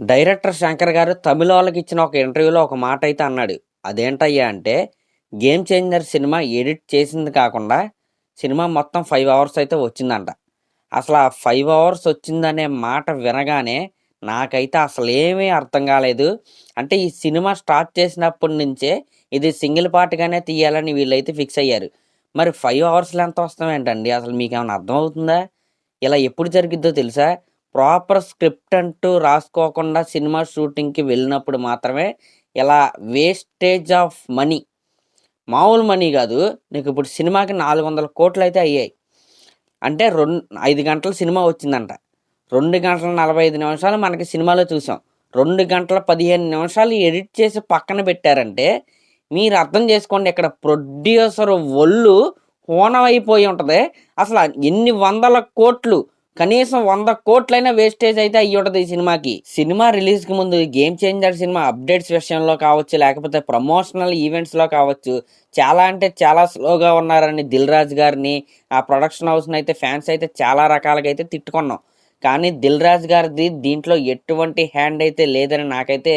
Director Shankar గారు తమిళ వాళ్ళకి ఇచ్చిన ఒక ఇంటర్వ్యూలో ఒక మాట అయితే అన్నాడు. అదేంటయ్యా అంటే గేమ్ చేంజర్ సినిమా ఎడిట్ చేసింది కాకుండా సినిమా మొత్తం ఫైవ్ అవర్స్ అయితే వచ్చిందంట. అసలు ఆ ఫైవ్ అవర్స్ వచ్చిందనే మాట వినగానే నాకైతే అసలు ఏమీ అర్థం కాలేదు. అంటే ఈ సినిమా స్టార్ట్ చేసినప్పటి నుంచే ఇది సింగిల్ పార్ట్గానే తీయాలని వీళ్ళైతే ఫిక్స్ అయ్యారు. మరి ఫైవ్ అవర్స్లో ఎంత వస్తామేంటండి అసలు మీకు ఏమైనా అర్థమవుతుందా? ఇలా ఎప్పుడు జరిగిద్దో తెలుసా? ప్రాపర్ స్క్రిప్ట్ అంటూ రాసుకోకుండా సినిమా షూటింగ్కి వెళ్ళినప్పుడు మాత్రమే ఇలా వేస్టేజ్ ఆఫ్ మనీ మామూలు మనీ కాదు నీకు ఇప్పుడు సినిమాకి నాలుగు వందల కోట్లు అయితే అయ్యాయి. అంటే రెండు ఐదు గంటల సినిమా వచ్చిందంట. రెండు గంటల నలభై ఐదు నిమిషాలు మనకి సినిమాలో చూసాం. రెండు గంటల పదిహేను నిమిషాలు ఎడిట్ చేసి పక్కన పెట్టారంటే మీరు అర్థం చేసుకోండి ఇక్కడ ప్రొడ్యూసర్ ఒళ్ళు హోనం అయిపోయి ఉంటుంది. అసలు ఎన్ని వందల కోట్లు కనీసం వంద కోట్లైనా వేస్టేజ్ అయితే అయ్యి ఉండదు ఈ సినిమాకి. సినిమా రిలీజ్కి ముందు గేమ్ చేంజర్ సినిమా అప్డేట్స్ విషయంలో కావచ్చు లేకపోతే ప్రమోషనల్ ఈవెంట్స్లో కావచ్చు చాలా అంటే చాలా స్లోగా ఉన్నారని దిల్ రాజు గారిని ఆ ప్రొడక్షన్ హౌస్ని అయితే ఫ్యాన్స్ అయితే చాలా రకాలుగా అయితే తిట్టుకున్నాం. కానీ దిల్ రాజు గారిది దీంట్లో ఎటువంటి హ్యాండ్ అయితే లేదని నాకైతే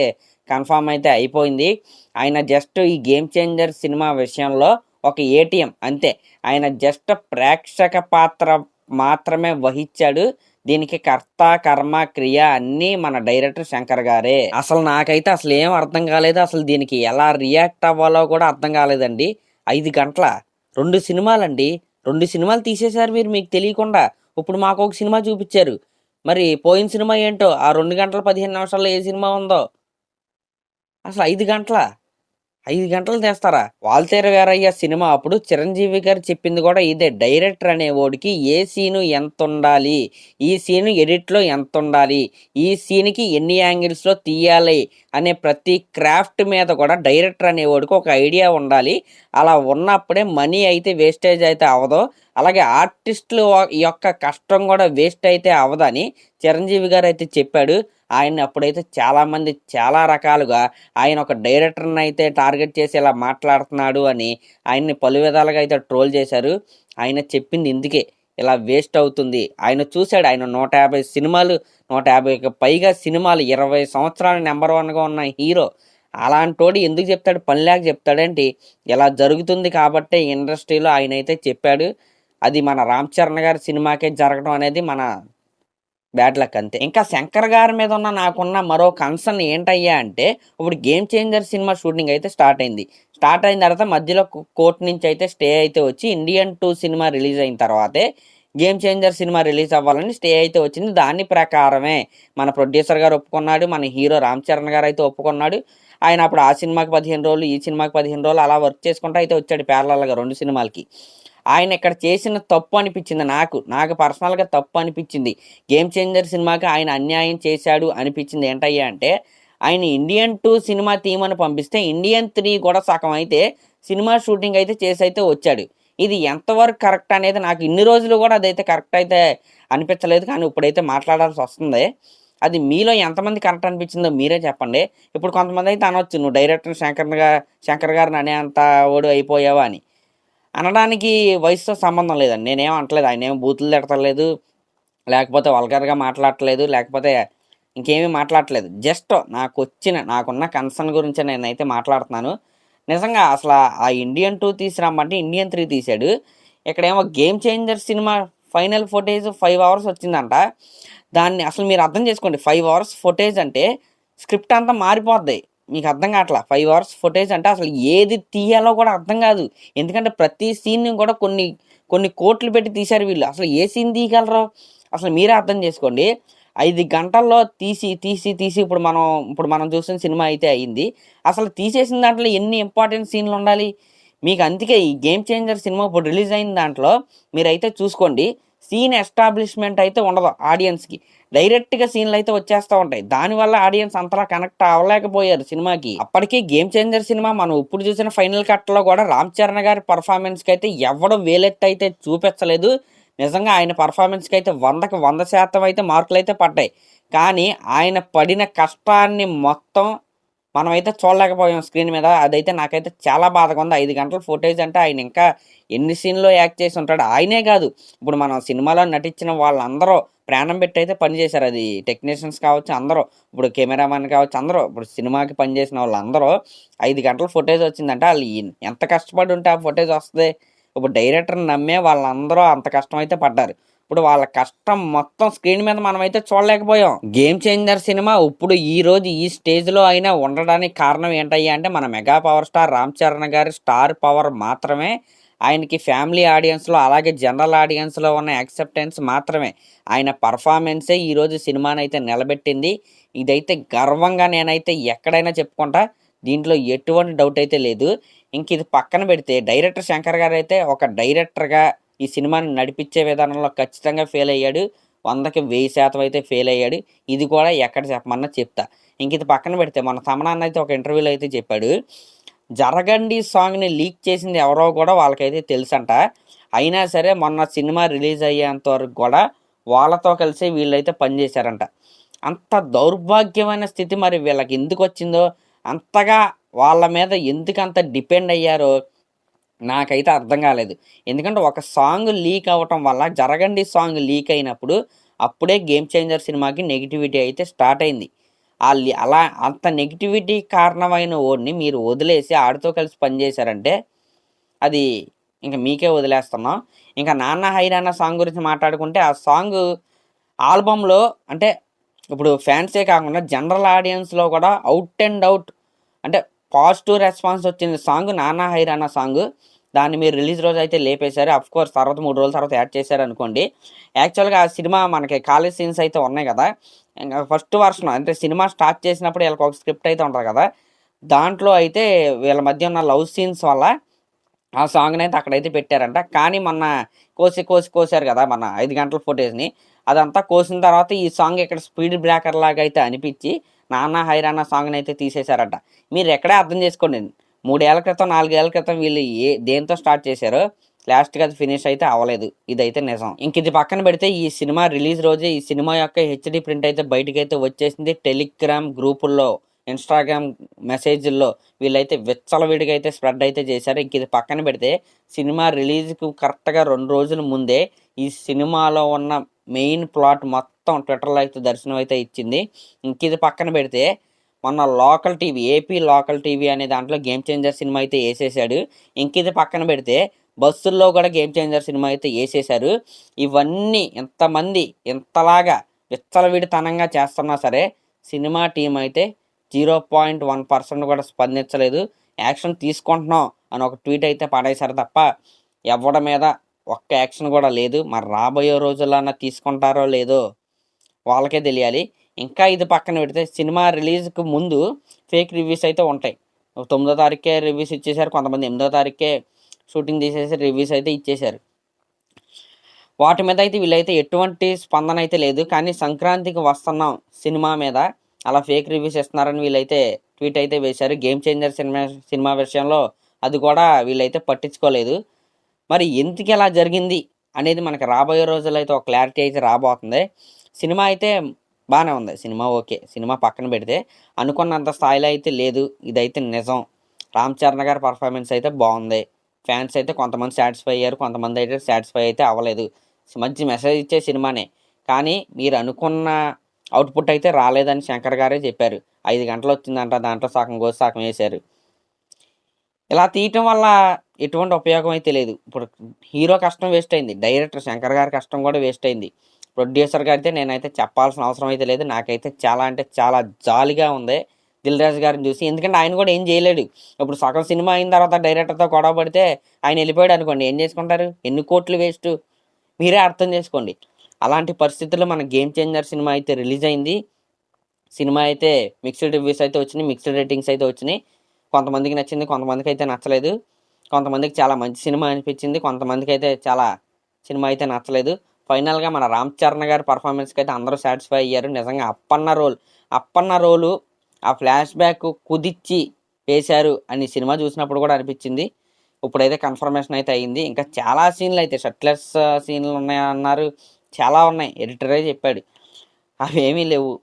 కన్ఫామ్ అయితే అయిపోయింది. ఆయన జస్ట్ ఈ గేమ్ చేంజర్ సినిమా విషయంలో ఒక ఏటీఎం అంతే. ఆయన జస్ట్ ప్రేక్షక పాత్ర మాత్రమే వహించాడు. దీనికి కర్త కర్మ క్రియ అన్నీ మన డైరెక్టర్ శంకర్ గారే. అసలు నాకైతే అసలు ఏం అర్థం కాలేదు. అసలు దీనికి ఎలా రియాక్ట్ అవ్వాలో కూడా అర్థం కాలేదండి. ఐదు గంటల. రెండు సినిమాలండి. రెండు సినిమాలు తీసేశారు మీరు మీకు తెలియకుండా. ఇప్పుడు మాకు ఒక సినిమా చూపించారు. మరి పోయిన సినిమా ఏంటో? ఆ రెండు గంటల పదిహేను నిమిషాల్లో ఏ సినిమా ఉందో? అసలు ఐదు గంటల. ఐదు గంటలు తీస్తారా? వాల్తేరు వేరయ్య సినిమా అప్పుడు చిరంజీవి గారు చెప్పింది కూడా ఇదే. డైరెక్టర్ అనేవాడికి ఏ సీను ఎంత ఉండాలి ఈ సీను ఎడిట్లో ఎంత ఉండాలి ఈ సీన్కి ఎన్ని యాంగిల్స్లో తీయాలి? అనే ప్రతి క్రాఫ్ట్ మీద కూడా డైరెక్టర్ అనేవాడికి ఒక ఐడియా ఉండాలి. అలా ఉన్నప్పుడే మనీ అయితే వేస్టేజ్ అయితే అవ్వదు అలాగే ఆర్టిస్టులు యొక్క కష్టం కూడా వేస్ట్ అయితే అవ్వదని చిరంజీవి గారు అయితే చెప్పాడు. ఆయన అప్పుడైతే చాలామంది చాలా రకాలుగా ఆయన ఒక డైరెక్టర్ని అయితే టార్గెట్ చేసి ఇలా మాట్లాడుతున్నాడు అని ఆయన్ని పలు విధాలుగా అయితే ట్రోల్ చేశారు. ఆయన చెప్పింది ఇందుకే. ఇలా వేస్ట్ అవుతుంది. ఆయన చూశాడు ఆయన నూట యాభై సినిమాలు నూట యాభైకి పైగా సినిమాలు ఇరవై సంవత్సరాలు నెంబర్ వన్గా ఉన్న హీరో. అలాంటోడు ఎందుకు చెప్తాడు? పనిలేక చెప్తాడంటే? ఇలా జరుగుతుంది కాబట్టి ఇండస్ట్రీలో ఆయన అయితే చెప్పాడు. అది మన రామ్ చరణ్ గారి సినిమాకే జరగడం అనేది మన బ్యాడ్ లక్ అంతే. ఇంకా శంకర్ గారి మీద ఉన్న నాకున్న మరో కన్సర్న్ ఏంటయ్యా అంటే ఇప్పుడు గేమ్ చేంజర్ సినిమా షూటింగ్ అయితే స్టార్ట్ అయింది. స్టార్ట్ అయిన తర్వాత మధ్యలో కోర్ట్ నుంచి అయితే స్టే అయితే వచ్చి ఇండియన్ టూ సినిమా రిలీజ్ అయిన తర్వాతే గేమ్ చేంజర్ సినిమా రిలీజ్ అవ్వాలని స్టే అయితే వచ్చింది. దాని ప్రకారమే మన ప్రొడ్యూసర్ గారు ఒప్పుకున్నాడు మన హీరో రామ్ చరణ్ గారు అయితే ఒప్పుకున్నాడు. ఆయన అప్పుడు ఆ సినిమాకి పదిహేను రోజులు ఈ సినిమాకి పదిహేను రోజులు అలా వర్క్ చేసుకుంటూ అయితే వచ్చాడు ప్యారలల్గా రెండు సినిమాలకి. ఆయన ఇక్కడ చేసిన తప్పు అనిపించింది నాకు. నాకు పర్సనల్గా తప్పు అనిపించింది. గేమ్ చేంజర్ సినిమాకి ఆయన అన్యాయం చేశాడు అనిపించింది ఏంటయ్యా అంటే ఆయన ఇండియన్ టూ సినిమా థీమ్ అని పంపిస్తే ఇండియన్ త్రీ కూడా సగం అయితే సినిమా షూటింగ్ అయితే చేసి అయితే వచ్చాడు. ఇది ఎంతవరకు కరెక్ట్ అనేది నాకు ఇన్ని రోజులు కూడా అదైతే కరెక్ట్ అయితే అనిపించలేదు కానీ ఇప్పుడైతే మాట్లాడాల్సి వస్తుంది. అది మీలో ఎంతమంది కరెక్ట్ అనిపించిందో మీరే చెప్పండి. ఇప్పుడు కొంతమంది అయితే అనొచ్చు నువ్వు డైరెక్టర్ శంకర్ గారు శంకర్ గారిని అనే అంత ఓడి అయిపోయావా అని. అనడానికి వయసుతో సంబంధం లేదండి. నేనేం అంటలేదు ఆయన ఏం బూతులు తిడతలేదు. లేకపోతే వల్గర్గా మాట్లాడట్లేదు. లేకపోతే ఇంకేమీ మాట్లాడట్లేదు. జస్ట్ నాకు వచ్చిన నాకున్న కన్సర్న్ గురించి నేనైతే మాట్లాడుతున్నాను. నిజంగా అసలు ఆ ఇండియన్ టూ తీసుకురమ్మంటే ఇండియన్ త్రీ తీసాడు ఇక్కడేమో game changer cinema final footage five hours వచ్చిందంట. దాన్ని అసలు మీరు అర్థం చేసుకోండి. ఫైవ్ అవర్స్ ఫుటేజ్ అంటే స్క్రిప్ట్ అంతా మారిపోద్ది. మీకు అర్థం కావట్లా? ఫైవ్ అవర్స్ ఫుటేజ్ అంటే అసలు ఏది తీయాలో కూడా అర్థం కాదు. ఎందుకంటే ప్రతి సీన్ కూడా కొన్ని కొన్ని కోట్లు పెట్టి తీశారు వీళ్ళు. అసలు ఏ సీన్ తీయగలరు? అసలు మీరే అర్థం చేసుకోండి. ఐదు గంటల్లో తీసి తీసి తీసి ఇప్పుడు మనం ఇప్పుడు మనం చూసిన సినిమా అయితే అయింది. అసలు తీసేసిన దాంట్లో ఎన్ని ఇంపార్టెంట్ సీన్లు ఉండాలి? మీకు అందుకే ఈ గేమ్ చేంజర్ సినిమా ఇప్పుడు రిలీజ్ అయిన దాంట్లో మీరైతే చూసుకోండి. సీన్ ఎస్టాబ్లిష్మెంట్ అయితే ఉండదు ఆడియన్స్కి. డైరెక్ట్గా సీన్లు అయితే వచ్చేస్తూ ఉంటాయి. దానివల్ల ఆడియన్స్ అంతలా కనెక్ట్ అవ్వలేకపోయారు సినిమాకి. అప్పటికీ గేమ్ చేంజర్ సినిమా మనం ఇప్పుడు చూసిన ఫైనల్ కట్లో కూడా రామ్ చరణ్ గారి పర్ఫార్మెన్స్కి అయితే ఎవడు వేలెత్తి అయితే చూపించలేదు. నిజంగా ఆయన పర్ఫార్మెన్స్కి అయితే వందకి వంద శాతం అయితే మార్కులు అయితే పడ్డాయి. కానీ ఆయన పడిన కష్టాన్ని మొత్తం మనమైతే చూడలేకపోయాం స్క్రీన్ మీద. అదైతే నాకైతే చాలా బాధగా ఉంది. ఐదు గంటల ఫుటేజ్ అంటే ఆయన ఇంకా ఎన్ని సీన్లో యాక్ట్ చేసి ఉంటాడు ఆయనే కాదు. ఇప్పుడు మనం సినిమాలో నటించిన వాళ్ళందరూ ప్రాణం పెట్టి అయితే పనిచేశారు అది టెక్నీషియన్స్ కావచ్చు అందరూ ఇప్పుడు కెమెరామెన్ కావచ్చు అందరూ ఇప్పుడు సినిమాకి పనిచేసిన వాళ్ళందరూ ఐదు గంటల ఫుటేజ్ వచ్చిందంటే వాళ్ళు ఎంత కష్టపడి ఉంటే ఆ ఫుటేజ్ వస్తుంది. ఇప్పుడు డైరెక్టర్ని నమ్మే వాళ్ళందరూ అంత కష్టం అయితే పడ్డారు. ఇప్పుడు వాళ్ళ కష్టం మొత్తం స్క్రీన్ మీద మనమైతే చూడలేకపోయాం. గేమ్ చేంజర్ సినిమా ఇప్పుడు ఈ రోజు ఈ స్టేజ్లో అయినా ఉండడానికి కారణం ఏంటయ్యా అంటే మన mega power star Ram Charan గారి స్టార్ పవర్ మాత్రమే. ఆయనకి ఫ్యామిలీ ఆడియన్స్లో అలాగే జనరల్ ఆడియన్స్లో ఉన్న యాక్సెప్టెన్స్ మాత్రమే. ఆయన పర్ఫార్మెన్సే ఈరోజు సినిమాని అయితే నిలబెట్టింది. ఇదైతే గర్వంగా నేనైతే ఎక్కడైనా చెప్పుకుంటా. దీంట్లో ఎటువంటి డౌట్ అయితే లేదు. ఇంక ఇది పక్కన పెడితే డైరెక్టర్ శంకర్ గారు అయితే ఒక డైరెక్టర్గా ఈ సినిమాని నడిపించే విధానంలో ఖచ్చితంగా ఫెయిల్ అయ్యాడు. వందకి వెయ్యి శాతం అయితే ఫెయిల్ అయ్యాడు. ఇది కూడా ఎక్కడ చెప్పమన్నా చెప్తా. ఇంక ఇది పక్కన పెడితే మన తమనాన్న అయితే ఒక ఇంటర్వ్యూలో అయితే చెప్పాడు. జరగండి సాంగ్ని లీక్ చేసింది ఎవరో కూడా వాళ్ళకైతే తెలుసంట. అయినా సరే మొన్న సినిమా రిలీజ్ అయ్యేంత వరకు కూడా వాళ్ళతో కలిసి వీళ్ళైతే పనిచేశారంట అంత దౌర్భాగ్యమైన స్థితి మరి వీళ్ళకి ఎందుకు వచ్చిందో? అంతగా వాళ్ళ మీద ఎందుకు అంత డిపెండ్ అయ్యారో? నాకైతే అర్థం కాలేదు. ఎందుకంటే ఒక సాంగ్ లీక్ అవ్వటం వల్ల జరగండి సాంగ్ లీక్ అయినప్పుడు అప్పుడే గేమ్ చేంజర్ సినిమాకి నెగిటివిటీ అయితే స్టార్ట్ అయింది. ఆ అలా అంత నెగిటివిటీ కారణమైన ఓడిని మీరు వదిలేసి ఆడితో కలిసి పనిచేశారంటే అది ఇంకా మీకే వదిలేస్తున్నాం. ఇంకా నాన్న హైరాన్న సాంగ్ గురించి మాట్లాడుకుంటే ఆ సాంగ్ ఆల్బంలో అంటే ఇప్పుడు ఫ్యాన్సే కాకుండా జనరల్ ఆడియన్స్లో కూడా అవుట్ అండ్ అవుట్ అంటే పాజిటివ్ రెస్పాన్స్ వచ్చింది సాంగ్ నానా హైరానా సాంగ్. దాన్ని మీరు రిలీజ్ రోజు అయితే లేపేశారు. అఫ్ కోర్స్ తర్వాత మూడు రోజుల తర్వాత యాడ్ చేశారు అనుకోండి యాక్చువల్గా ఆ సినిమా మనకి కాలేజ్ సీన్స్ అయితే ఉన్నాయి కదా. ఇంకా ఫస్ట్ వర్షన్ అంటే సినిమా స్టార్ట్ చేసినప్పుడు వీళ్ళకి ఒక స్క్రిప్ట్ అయితే ఉంటుంది కదా. దాంట్లో అయితే వీళ్ళ మధ్య ఉన్న లవ్ సీన్స్ వల్ల ఆ సాంగ్ని అయితే అక్కడైతే పెట్టారంట. కానీ మొన్న కోసి కోసి కోసారు కదా మన ఐదు గంటల ఫుటేజ్ని అదంతా కోసిన తర్వాత ఈ సాంగ్ ఇక్కడ స్పీడ్ బ్రేకర్ లాగా అయితే అనిపించి నాన్న హైరానా సాంగ్ని అయితే తీసేశారట. మీరు ఎక్కడే అర్థం చేసుకోండి. మూడేళ్ళ క్రితం నాలుగేళ్ళ క్రితం వీళ్ళు ఏ దేంతో స్టార్ట్ చేశారో లాస్ట్గా అది ఫినిష్ అయితే అవ్వలేదు. ఇదైతే నిజం. ఇంక ఇది పక్కన పెడితే ఈ సినిమా రిలీజ్ రోజే ఈ సినిమా యొక్క హెచ్డి ప్రింట్ అయితే బయటకు అయితే వచ్చేసింది. టెలిగ్రామ్ గ్రూపుల్లో ఇన్స్టాగ్రామ్ మెసేజ్ల్లో వీళ్ళైతే విచ్చలవిడిగా అయితే స్ప్రెడ్ అయితే చేశారు. ఇంక ఇది పక్కన పెడితే సినిమా రిలీజ్కి కరెక్ట్గా రెండు రోజుల ముందే ఈ సినిమాలో ఉన్న మెయిన్ ప్లాట్ మొత్తం ట్విట్టర్లో అయితే దర్శనం అయితే ఇచ్చింది. ఇంక ఇది పక్కన పెడితే మొన్న local TV AP local TV అనే దాంట్లో గేమ్ చేంజర్ సినిమా అయితే వేసేసాడు. ఇంక ఇది పక్కన పెడితే బస్సుల్లో కూడా గేమ్ చేంజర్ సినిమా అయితే వేసేశారు. ఇవన్నీ ఇంతమంది ఇంతలాగా విచ్చలవిడితనంగా చేస్తున్నా సరే సినిమా టీం అయితే జీరో పాయింట్ వన్ పర్సెంట్ కూడా స్పందించలేదు. యాక్షన్ తీసుకుంటున్నాం అని ఒక ట్వీట్ అయితే పడేశారు తప్ప ఎవడ మీద ఒక్క యాక్షన్ కూడా లేదు. మరి రాబోయే రోజుల్లో తీసుకుంటారో లేదో వాళ్ళకే తెలియాలి. ఇంకా ఇది పక్కన పెడితే సినిమా రిలీజ్కి ముందు ఫేక్ రివ్యూస్ అయితే ఉంటాయి. తొమ్మిదో తారీఖే రివ్యూస్ ఇచ్చేశారు కొంతమంది ఎనిమిదో తారీఖే షూటింగ్ తీసేసి రివ్యూస్ అయితే ఇచ్చేశారు. వాటి మీద అయితే వీళ్ళైతే ఎటువంటి స్పందన అయితే లేదు కానీ సంక్రాంతికి వస్తున్నాం సినిమా మీద అలా ఫేక్ రివ్యూస్ ఇస్తున్నారని వీళ్ళైతే ట్వీట్ అయితే వేశారు. గేమ్ చేంజర్ సినిమా సినిమా విషయంలో అది కూడా వీళ్ళైతే పట్టించుకోలేదు. మరి ఎందుకు ఇలా జరిగింది అనేది మనకి రాబోయే రోజుల్లో అయితే ఒక క్లారిటీ అయితే రాబోతుంది. సినిమా అయితే బాగానే ఉంది. Cinema okay. సినిమా పక్కన పెడితే అనుకున్నంత స్థాయిలో అయితే లేదు. ఇదైతే నిజం. రామ్ చరణ్ గారి పర్ఫార్మెన్స్ అయితే బాగుంది. ఫ్యాన్స్ అయితే కొంతమంది సాటిస్ఫై అయ్యారు. కొంతమంది అయితే సాటిస్ఫై అయితే అవ్వలేదు. మంచి మెసేజ్ ఇచ్చే సినిమానే. కానీ మీరు అనుకున్న అవుట్పుట్ అయితే రాలేదని శంకర్ గారే చెప్పారు. ఐదు గంటలు వచ్చిందంట. దాంట్లో సగం కోసి సగం వేశారు. ఇలా తీయటం వల్ల ఎటువంటి ఉపయోగం అయితే లేదు. ఇప్పుడు హీరో కష్టం వేస్ట్ అయింది. డైరెక్టర్ శంకర్ గారి కష్టం కూడా వేస్ట్ అయింది. ప్రొడ్యూసర్ గారితే నేనైతే చెప్పాల్సిన అవసరం అయితే లేదు. నాకైతే చాలా అంటే చాలా జాలిగా ఉంది దిల్ రాజు గారిని చూసి. ఎందుకంటే ఆయన కూడా ఏం చేయలేడు. ఇప్పుడు సగం సినిమా అయిన తర్వాత డైరెక్టర్తో గొడవ పడితే ఆయన వెళ్ళిపోయాడు అనుకోండి. ఏం చేసుకుంటారు? ఎన్ని కోట్లు వేస్ట్? మీరే అర్థం చేసుకోండి. అలాంటి పరిస్థితుల్లో మన గేమ్ చేంజర్ సినిమా అయితే రిలీజ్ అయింది. సినిమా అయితే మిక్స్డ్ రివ్యూస్ అయితే వచ్చినాయి. మిక్స్డ్ రేటింగ్స్ అయితే వచ్చినాయి. కొంతమందికి నచ్చింది కొంతమందికి అయితే నచ్చలేదు. కొంతమందికి చాలా మంచి సినిమా అనిపించింది. కొంతమందికి అయితే చాలా సినిమా అయితే నచ్చలేదు. ఫైనల్గా మన రామ్ చరణ్ గారి పర్ఫార్మెన్స్కి అయితే అందరూ సాటిస్ఫై అయ్యారు. నిజంగా అప్పన్న రోల్ అప్పన్న రోలు ఆ ఫ్లాష్ బ్యాక్ కుదిచ్చి వేశారు అని సినిమా చూసినప్పుడు కూడా అనిపించింది. ఇప్పుడైతే కన్ఫర్మేషన్ అయితే అయ్యింది ఇంకా చాలా సీన్లు అయితే షట్లెస్ సీన్లు ఉన్నాయి అన్నారు. చాలా ఉన్నాయి. ఎడిటరే చెప్పాడు. అవి ఏమీ లేవు.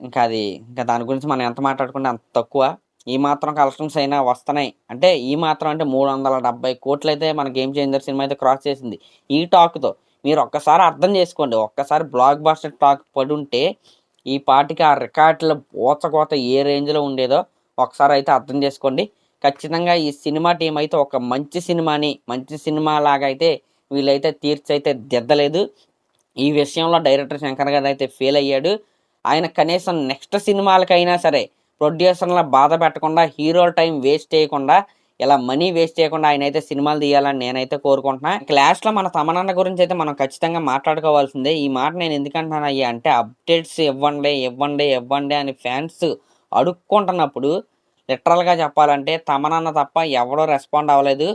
ఇంకా అది ఇంకా దాని గురించి మనం ఎంత మాట్లాడుకుంటే అంత తక్కువ. ఈ మాత్రం కలెక్షన్స్ అయినా వస్తున్నాయి. అంటే ఈ మాత్రం అంటే మూడు వందల డెబ్బై కోట్లు అయితే మన గేమ్ చేంజర్ సినిమా అయితే క్రాస్ చేసింది. ఈ టాక్తో మీరు ఒక్కసారి అర్థం చేసుకోండి. ఒక్కసారి బ్లాక్ బాస్టర్ టాక్ పడి ఉంటే ఈ పాటికి ఆ రికార్డుల బోచకోత ఏ రేంజ్లో ఉండేదో ఒకసారి అయితే అర్థం చేసుకోండి. ఖచ్చితంగా ఈ సినిమా టీం అయితే ఒక మంచి సినిమాని మంచి సినిమా లాగా అయితే వీళ్ళైతే తీర్చైతే దిద్దలేదు. ఈ విషయంలో డైరెక్టర్ శంకర్ గారు అయితే ఫెయిల్ అయ్యాడు. ఆయన కనీసం నెక్స్ట్ సినిమాలకైనా సరే ప్రొడ్యూసర్ల బాధ పెట్టకుండా హీరోల టైం వేస్ట్ చేయకుండా ఇలా మనీ వేస్ట్ చేయకుండా ఆయన అయితే సినిమాలు తీయాలని నేనైతే కోరుకుంటున్నా. క్లాస్లో మన తమనన్న గురించి అయితే మనం ఖచ్చితంగా మాట్లాడుకోవాల్సిందే. ఈ మాట నేను ఎందుకంటున్నాను అయ్యా అంటే అప్డేట్స్ ఇవ్వండి ఇవ్వండి ఇవ్వండి అని ఫ్యాన్స్ అడుక్కుంటున్నప్పుడు లిటరల్గా చెప్పాలంటే తమనన్న తప్ప ఎవడో రెస్పాండ్ అవ్వలేదు.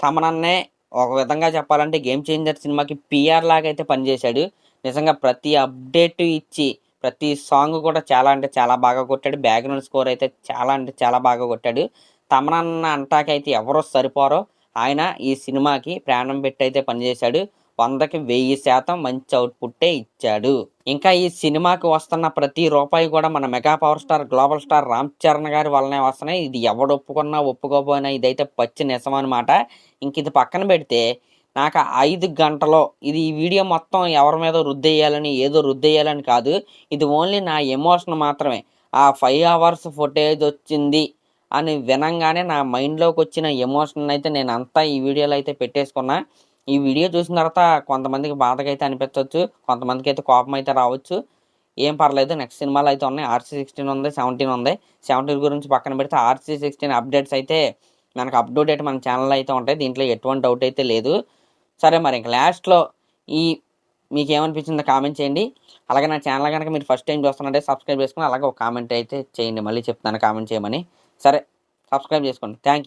తమనన్నే ఒక విధంగా చెప్పాలంటే గేమ్ చేంజర్ సినిమాకి పిఆర్ లాగా అయితే పనిచేశాడు. నిజంగా ప్రతి అప్డేట్ ఇచ్చి ప్రతి సాంగ్ కూడా చాలా అంటే చాలా బాగా కొట్టాడు. బ్యాక్గ్రౌండ్ స్కోర్ అయితే చాలా అంటే చాలా బాగా కొట్టాడు. తమనన్న అంటాకైతే ఎవరో సరిపోరో ఆయన ఈ సినిమాకి ప్రాణం పెట్టి అయితే పనిచేశాడు. వందకి వెయ్యి శాతం మంచి అవుట్పుట్టే ఇచ్చాడు. ఇంకా ఈ సినిమాకి వస్తున్న ప్రతి రూపాయి కూడా మన mega power star global star Ram Charan గారి వల్లనే వస్తున్నాయి. ఇది ఎవడు ఒప్పుకున్నా ఒప్పుకోపోయినా ఇదైతే పచ్చి నిజం అనమాట ఇంక ఇది పక్కన పెడితే నాకు ఐదు గంటలో ఇది ఈ వీడియో మొత్తం ఎవరి మీద రుద్దేయాలని ఏదో రుద్దేయాలని కాదు. ఇది ఓన్లీ నా ఎమోషన్ మాత్రమే. ఆ ఫైవ్ అవర్స్ ఫుటేజ్ వచ్చింది అని వినంగానే నా మైండ్లోకి వచ్చిన ఎమోషన్ అయితే నేను అంతా ఈ వీడియోలో అయితే పెట్టేసుకున్నా. ఈ వీడియో చూసిన తర్వాత కొంతమందికి బాధగా అయితే అనిపించవచ్చు కొంతమందికి అయితే కోపం అయితే రావచ్చు. ఏం పర్లేదు నెక్స్ట్ సినిమాలు అయితే ఉన్నాయి. ఆర్సీ సిక్స్టీన్ ఉంది సెవెంటీన్ ఉంది. సెవెంటీన్ గురించి పక్కన పెడితే ఆర్సీ సిక్స్టీన్ అప్డేట్స్ అయితే మనకు అప్ టు డేట్ మన ఛానల్ అయితే ఉంటాయి. దీంట్లో ఎటువంటి డౌట్ అయితే లేదు. సరే మరి ఇంక లాస్ట్లో ఈ మీకు ఏమనిపించిందో కామెంట్ చేయండి. అలాగే నా ఛానల్ కనుక మీరు ఫస్ట్ టైం చూస్తున్నారంటే సబ్స్క్రైబ్ చేసుకుని అలాగే ఒక కామెంట్ అయితే చేయండి. మళ్ళీ చెప్తాను కామెంట్ చేయమని. సరే సబ్స్క్రైబ్ చేసుకోండి. థ్యాంక్